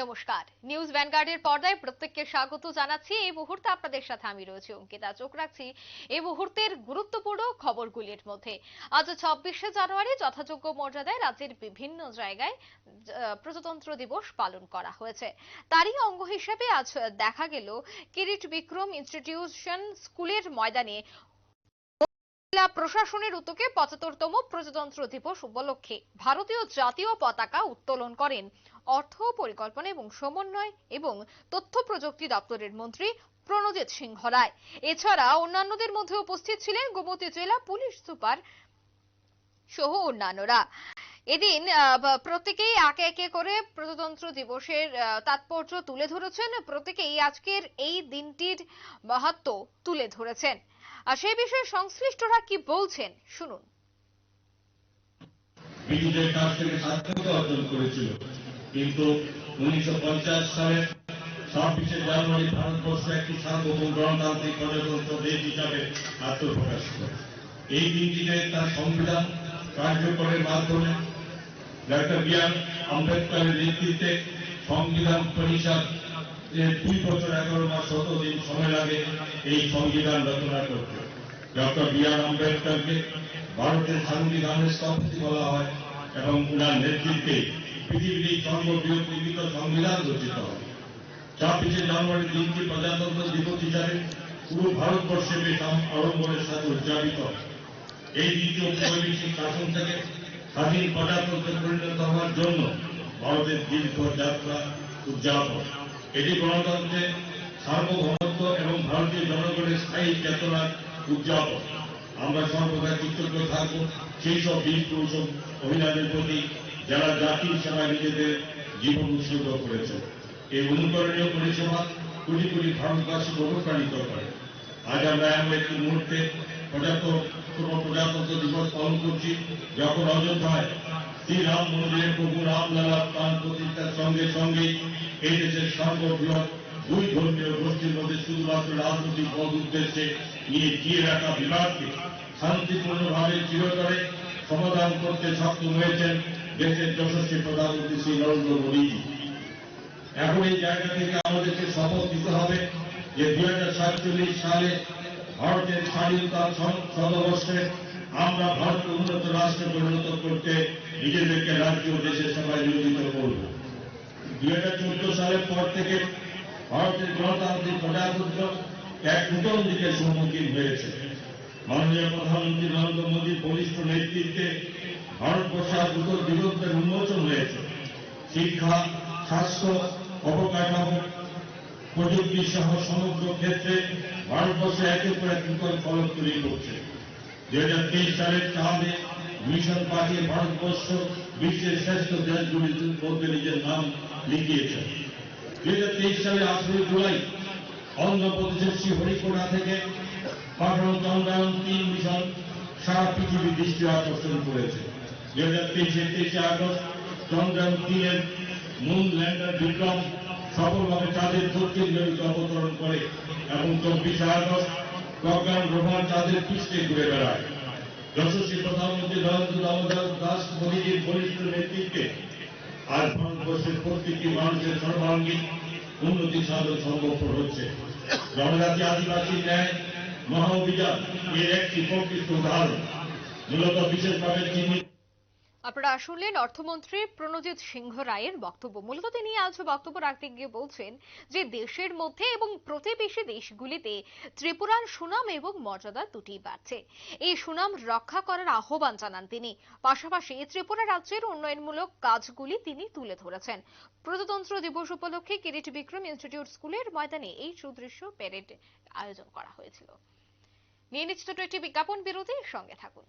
নমস্কার। নিউজ ভ্যানগার্ডের পর্দায় প্রত্যেককে স্বাগত জানাচ্ছি। এই মুহূর্তে আপনাদের সাথে আমি রয়েছি অঙ্কিতা। চোখ রাখছি এই মুহূর্তের গুরুত্বপূর্ণ খবরগুলির মধ্যে। আজ ছাব্বিশে জানুয়ারি যথাযোগ্য মর্যাদায় রাজ্যের বিভিন্ন জায়গায় প্রজাতন্ত্র দিবস পালন করা হয়েছে। তারই অঙ্গ হিসেবে আজ দেখা গেল কিরিট বিক্রম ইনস্টিটিউশন স্কুলের ময়দানে জেলা প্রশাসনের উদ্যোগে পঁচাত্তরতম প্রজাতন্ত্র দিবস উপলক্ষে ভারতীয় জাতীয় পতাকা উত্তোলন করেন অর্থ, পরিকল্পনা এবং সমন্বয় এবং তথ্য প্রযুক্তি দপ্তরের মন্ত্রী প্রণজিৎ সিংহ রায় এছাড়া অন্যান্যদের মধ্যে উপস্থিত ছিলেন গোমতী জেলা পুলিশ সুপার সহ অন্যান্যরা। এদিন প্রত্যেকেই একে একে করে প্রজাতন্ত্র দিবসের তাৎপর্য তুলে ধরেছেন। প্রত্যেকেই আজকের এই দিনটির মাহাত্ম তুলে ধরেছেন। সেই বিষয়ে সংশ্লিষ্টরা কি বলছেন, শুনুন। ব্রিটিশদের কাছ থেকে স্বাধীনতা অর্জন করেছিল। কিন্তু উনিশশো সালের ছাব্বিশে জানুয়ারি ভারতবর্ষ একটি সার্বভৌম গণতান্ত্রিক গণতন্ত্র দেশ হিসাবে আত্মপ্রকাশ করে। এই দিনটিতে তার সংবিধান কার্যকরের মাধ্যমে ডক্টর বি আম্বেদকরের নেতৃত্বে সংবিধান পরিষদ দুই বছর এগারো মাস দিন সময় লাগে এই সংবিধান রচনা করতে। ডক্টর বি আর আম্বেদকরকে ভারতের সংবিধানের স্থপতি বলা হয় এবং উনার নেতৃত্বে পৃথিবীর সর্ববৃহৎ লিখিত সংবিধান রচিত হয়। ছাব্বিশে জানুয়ারি দিনটি প্রজাতন্ত্র দিবস হিসাবে পুরো ভারতবর্ষে বেশ আড়ম্বরের সাথে উদযাপিত এই দিনটি ঔপনিবেশিক শাসন থেকে স্বাধীন প্রজাতন্ত্রে পরিণত হওয়ার জন্য ভারতের দীর্ঘ যাত্রা উদযাপন। এটি গণতন্ত্রের সার্বভৌমত্ব এবং ভারতীয় জনগণের স্থায়ী চেতনার উদযাপন। আমরা সর্বদা কৃতজ্ঞ থাকব। সেই সব বীর পুরুষ মহিলাদের প্রতি যারা জাতির সেবায় নিজেদের জীবন উৎসর্গ করেছে এই অনুকরণীয় পরিষেবা কোটি কোটি ভারতবাসীকে অনুপ্রাণিত করে। আজ আমরা এমন একটি মুহূর্তে পঁচাত্তর প্রজাতন্ত্র দিবস পালন করছি, যখন অযোধ্যায় শ্রীরাম মন্দিরের প্রভু রামলালা প্রাণ প্রতিষ্ঠার সঙ্গে সঙ্গে এই দেশের সর্ববৃহৎ দুই ধর্মীয় গোষ্ঠীর মধ্যে শুধুমাত্র রাজনৈতিক পদ উদ্দেশ্যে নিয়ে গিয়ে রাখা বিবাদকে শান্তিপূর্ণভাবে চিরতরে সমাধান করতে সক্ষম হয়েছেন দেশের যশস্বী প্রধানমন্ত্রী শ্রী নরেন্দ্র মোদীজি। এখন এই জায়গা থেকে আমাদেরকে শপথ দিতে হবে যে দুই সাতচল্লিশ সালে ভারতের স্বাধীনতা শতবর্ষে আমরা ভারতকে উন্নত রাষ্ট্রে পরিণত করতে নিজেদেরকে রাজ্য দেশের সবাই নিয়োজিত করব। দুই হাজার চোদ্দ সালের পর থেকে ভারতের গণতান্ত্রিক প্রজাতন্ত্র এক নূতন দিকের সম্মুখীন হয়েছে। মাননীয় প্রধানমন্ত্রী নরেন্দ্র মোদীর বলিষ্ঠ নেতৃত্বে ভারতবর্ষে দুটো দিগন্তের উন্মোচন হয়েছে। শিক্ষা, স্বাস্থ্য, অবকাঠামো, প্রযুক্তি সহ সমগ্র ক্ষেত্রে ভারতবর্ষে একের পর এক নূতন ফলক তৈরি করছে। দুই হাজার তেইশ সালের চাঁদে মিশন পাঠিয়ে ভারতবর্ষ বিশ্বের শ্রেষ্ঠ দেশগুলির মধ্যে নিজের নাম লিখিয়েছে। দুই হাজার তেইশ সালে আঠেরোই জুলাই অন্ধ্রপ্রদেশের শ্রীহরিকোটা থেকে পাঠানো চন্দ্রায়ন তিন মিশন সারা পৃথিবী দৃষ্টি আকর্ষণ করেছে। দুই হাজার তেইশের তেইশে আগস্ট চন্দ্রায়ন তিনের মুন ল্যান্ডার বিক্রম সফলভাবে চাঁদের দক্ষিণ মেরুতে অবতরণ করে এবং চব্বিশে আগস্ট গগন রোমান চাঁদের পৃষ্ঠে ঘুরে বেড়ায়। যশস্বী প্রধানমন্ত্রী নরেন্দ্র দামোদর দাস মোদীজির বলিষ্ঠ নেতৃত্বে আজ ভারতবর্ষের প্রত্যেকটি মানুষের সর্বাঙ্গীন উন্নতি সাধন সম্ভবপর হচ্ছে। জনজাতি আদিবাসী ন্যায় মহা অভিযান এর একটি প্রকৃষ্ট উদাহরণ। মূলত বিশেষভাবে চিহ্নিত আপনারা শুনলেন অর্থমন্ত্রী প্রণজিৎ সিংহ রায়ের বক্তব্য। মূলত তিনি আজ বক্তব্য রাখতে গিয়ে বলছেন যে, দেশের মধ্যে এবং প্রতিবেশী দেশগুলিতে ত্রিপুরার সুনাম এবং মর্যাদা দুটি বাড়ছে। এই সুনাম রক্ষা করার আহ্বান জানান তিনি। পাশাপাশি ত্রিপুরা রাজ্যের উন্নয়নমূলক কাজগুলি তিনি তুলে ধরেছেন। প্রজাতন্ত্র দিবস উপলক্ষে কিরিট বিক্রম ইনস্টিটিউট স্কুলের ময়দানে এই সুদৃশ্য প্যারেড আয়োজন করা হয়েছিল। নিয়ে নিচ্ছে একটি বিজ্ঞাপন বিরতির সঙ্গে থাকুন।